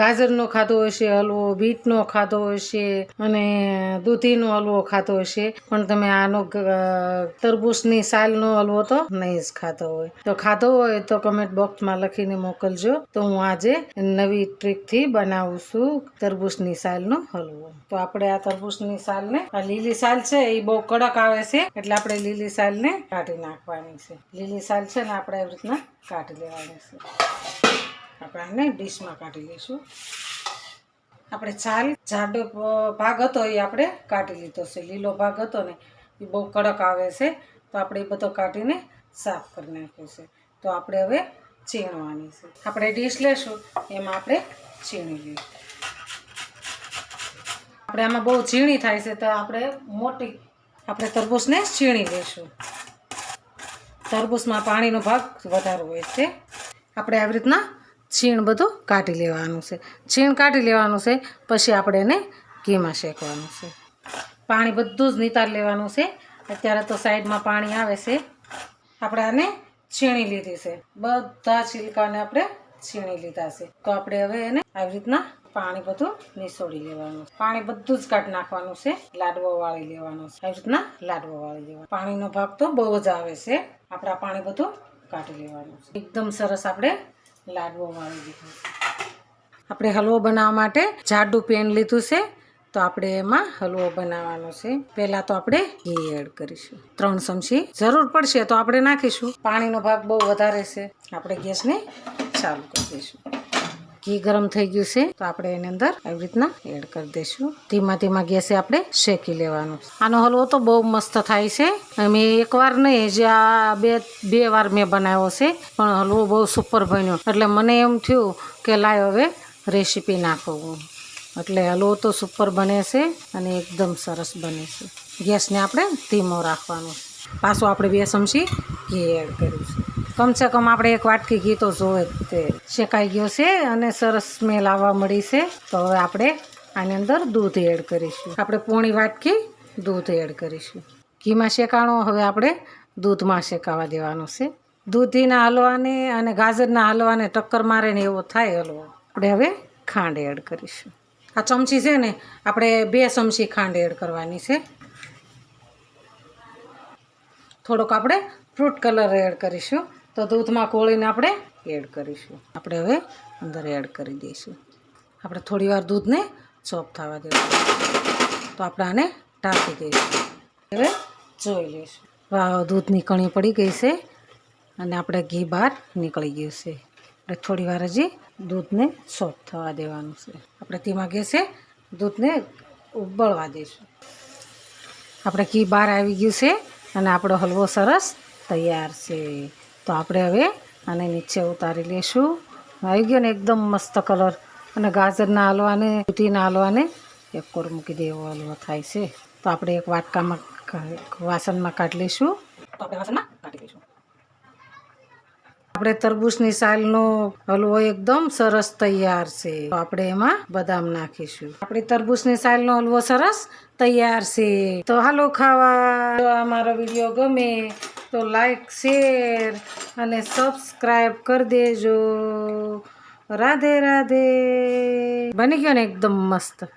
ગાજરનો ખાધો હશે, હલવો, બીટનો ખાધો હશે અને દૂધીનો હલવો ખાધો હશે. પણ તમે આનો તરબૂચની સાલનો હલવો તો નહીં જ ખાધો હોય. તો ખાધો હોય તો કમેન્ટ બોક્સમાં લખીને મોકલજો. તો હું આજે નવી ટ્રીકથી બનાવું છું તરબૂચની સાલનો હલવો. તો આપણે આ તરબૂચની સાલને, આ લીલી સાલ છે એ બહુ કડક આવે છે, એટલે આપણે લીલી સાલને કાઢી નાખવાની છે. લીલી સાલ છે ને આપણે એવી રીતના કાઢી લેવાની છે. આપણે એને ડીશમાં કાઢી લઈશું. આપણે છાલ જાડો ભાગ હતો એ આપણે કાઢી લીધો છે, લીલો ભાગ હતો ને એ બહુ કડક આવે છે, તો આપણે એ બધો કાઢીને સાફ કરી નાખ્યો છે. તો આપણે હવે છીણવાની છે. આપણે ડીશ લેશું, એમાં આપણે છીણી લઈશું આપણે આમાં બહુ ઝીણી થાય છે, તો આપણે મોટી, આપણે તરબૂચને છીણી લઈશું. તરબૂચમાં પાણીનો ભાગ વધારો હોય છે. આપણે આવી રીતના છીણ બધું કાઢી લેવાનું છે. છીણ કાઢી લેવાનું છે, પછી આપણે એને ઘીમાં શેકવાનું છે. પાણી બધું જ નિતાર લેવાનું છે. અત્યારે તો સાઈડમાં પાણી આવે છે. આપણે આને છીણી લીધી છે. બધા છિલકાને આપણે છીણી લીધા છે. તો આપણે હવે એને આવી રીતના પાણી બધું નિસોડી લેવાનું. પાણી બધું જ કાઢી નાખવાનું છે. લાડવો વાળી લેવાનો છે. આવી રીતના લાડવો વાળી લેવાનો. પાણીનો ભાગ તો બહુ જ આવે છે. આપણે પાણી બધું કાઢી લેવાનું છે. એકદમ સરસ આપણે લાડવો વાળી દીધો આપણે હલવો બનાવવા માટે જાડું પેન લીધું છે, તો આપણે એમાં હલવો બનાવવાનો છે. પહેલાં તો આપણે ઘી એડ કરીશું. ત્રણ ચમચી જરૂર પડશે તો આપણે નાખીશું. પાણીનો ભાગ બહુ વધારે છે. આપણે ગેસને ચાલુ કરી દઈશું. ઘી ગરમ થઈ ગયું છે, તો આપણે એની અંદર આવી રીતના એડ કરી દઈશું. ધીમા ધીમા ગેસે આપણે શેકી લેવાનું. આનો હલવો તો બહુ મસ્ત થાય છે. મેં એકવાર નહીં જે આ બે બે વાર મેં બનાવ્યો છે, પણ હલવો બહુ સુપર બન્યો. એટલે મને એમ થયું કે લાય હવે રેસીપી નાખું એટલે હલવો તો સુપર બને છે અને એકદમ સરસ બને છે. ગેસને આપણે ધીમો રાખવાનો. પાછું આપણે બે ચમચી ઘી એડ કર્યું છે. કમસે કમ આપણે એક વાટકી ઘી તો જોવે તે શેકાઈ ગયો છે અને સરસ સ્મેલ આવવા મળી છે. તો હવે આપણે આની અંદર દૂધ એડ કરીશું. આપણે પોણી વાટકી દૂધ એડ કરીશું. ઘીમાં શેકાણો, હવે આપણે દૂધમાં શેકાવા દેવાનો છે. દૂધીના હલવાને અને ગાજરના હલવાને ટક્કર મારે ને એવો થાય હલવો. આપણે હવે ખાંડ એડ કરીશું. આ ચમચી છે ને, આપણે બે ચમચી ખાંડ એડ કરવાની છે. થોડોક આપણે ફ્રૂટ કલર એડ કરીશું. તો દૂધમાં કોળીને આપણે એડ કરીશું. આપણે હવે અંદર એડ કરી દઈશું. આપણે થોડી વાર દૂધને ચોપ થવા દઈશું તો આપણે આને ટાંકી દઈશું. હવે જોઈ લઈશું. વાહ, દૂધની કણી પડી ગઈ છે અને આપણે ઘી બહાર નીકળી ગયું છે. આપણે થોડી વાર હજી દૂધને સોફ થવા દેવાનું છે. આપણે ધીમા ગેસે દૂધને ઉબળવા દઈશું. આપણે ઘી બહાર આવી ગયું છે અને આપણો હલવો સરસ તૈયાર છે. તો આપણે હવે આને નીચે ઉતારી લઈશું. આવી ગયો ને એકદમ મસ્ત કલર. અને ગાજરના હલવાને, દૂધીના હલવાને એક કોર મૂકી દેવો, હલવો થાય છે. તો આપણે એક વાટકામાં વાસણમાં કાઢી લઈશું. આપણે વાસણમાં કાઢી લઈશું. તરબૂચની સાલનો હલવો એકદમ સરસ તૈયાર છે. તો આપણે એમાં બદામ નાખીશું. આપણે તરબૂચની સાલનો હલવો સરસ તૈયાર છે. તો હાલો ખાવા. જો આ મારો વીડિયો ગમે તો લાઈક શેર અને સબસ્ક્રાઈબ કરી દેજો. રાધે રાધે. બની ગયો ને એકદમ મસ્ત.